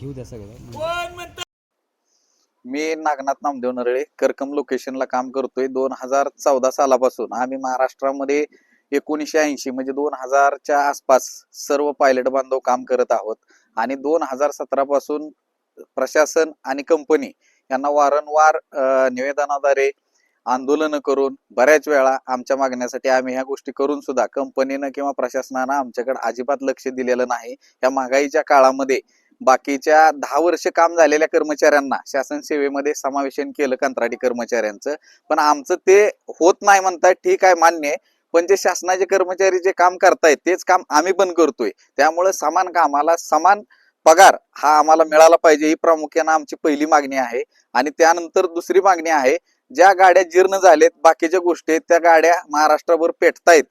घेऊ द्या सगळं मी नागनाथ नामदेव नरळे करकम लोकेशनला काम करतोय. दोन हजार चौदा सालापासून. आम्ही महाराष्ट्रामध्ये एकोणीसशे ऐंशी म्हणजे दोन हजारच्या आसपास सर्व पायलट बांधव काम करत आहोत. आणि दोन हजार सतरा पासून प्रशासन आणि कंपनी यांना वारंवार निवेदनाद्वारे आंदोलनं करून बऱ्याच वेळा आमच्या मागण्यासाठी आम्ही ह्या गोष्टी करून सुद्धा कंपनीनं किंवा प्रशासनानं आमच्याकडे अजिबात लक्ष दिलेलं नाही. या महागाईच्या काळामध्ये बाकीच्या दहा वर्ष काम झालेल्या कर्मचाऱ्यांना शासन सेवेमध्ये समावेशन केलं कंत्राटी कर्मचाऱ्यांचं. पण आमचं ते होत नाही म्हणताय ठीक आहे मान्य पण जे शासनाचे कर्मचारी जे काम करतायत तेच काम आम्ही पण करतोय. त्यामुळे समान कामाला समान पगार हा आम्हाला मिळाला पाहिजे ही प्रामुख्यानं आमची पहिली मागणी आहे. आणि त्यानंतर दुसरी मागणी आहे ज्या गाड्या जीर्ण झालेत बाकीच्या गोष्टी आहेत त्या गाड्या महाराष्ट्रभर पेटतायत.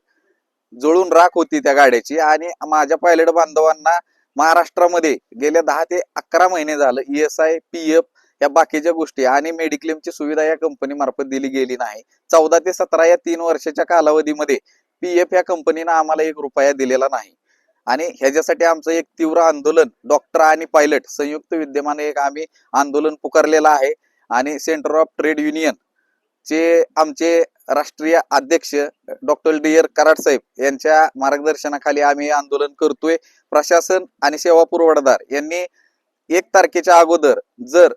जळून राख होती त्या गाड्याची आणि माझ्या पायलट बांधवांना महाराष्ट्रामध्ये गेल्या दहा ते अकरा महिने झालं E S I P F या बाकीच्या गोष्टी आणि मेडिक्लेमची सुविधा या कंपनी मार्फत दिली गेली नाही. चौदा ते सतरा या तीन वर्षाच्या कालावधीमध्ये पी एफ या कंपनीनं आम्हाला एक रुपया दिलेला नाही. आणि ह्याच्यासाठी आमचं एक तीव्र आंदोलन डॉक्टर आणि पायलट संयुक्त विद्यमाने एक आम्ही आंदोलन पुकारलेलं आहे. आणि सेंटर ऑफ ट्रेड युनियन चे आमचे राष्ट्रीय अध्यक्ष डॉक्टर डी आर कराड साहेब यांच्या मार्गदर्शनाखाली आम्ही आंदोलन करतोय. प्रशासन आणि सेवा पुरवठादार यांनी एक तारखेच्या अगोदर जर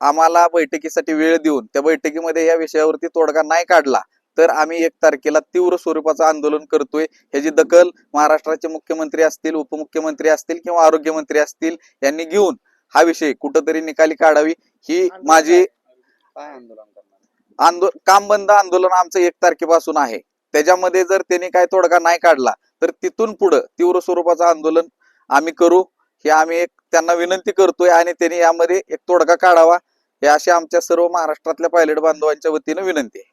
आम्हाला बैठकीसाठी वेळ देऊन त्या बैठकीमध्ये या विषयावरती तोडगा नाही काढला तर आम्ही एक तारखेला तीव्र स्वरूपाचं आंदोलन करतोय. ह्याची दखल महाराष्ट्राचे मुख्यमंत्री असतील उपमुख्यमंत्री असतील किंवा आरोग्यमंत्री असतील यांनी घेऊन हा विषय कुठंतरी निकाली काढावी ही माझी काय आंदोलन काम बंद आंदोलन आमचं एक तारखेपासून आहे. त्याच्यामध्ये जर त्यांनी काय तोडगा नाही काढला तर तिथून पुढं तीव्र स्वरूपाचं आंदोलन आम्ही करू. हे आम्ही एक त्यांना विनंती करतोय आणि त्यांनी यामध्ये एक तोडगा काढावा. हे अशी आमच्या सर्व महाराष्ट्रातल्या पायलट बांधवांच्या वतीनं विनंती आहे.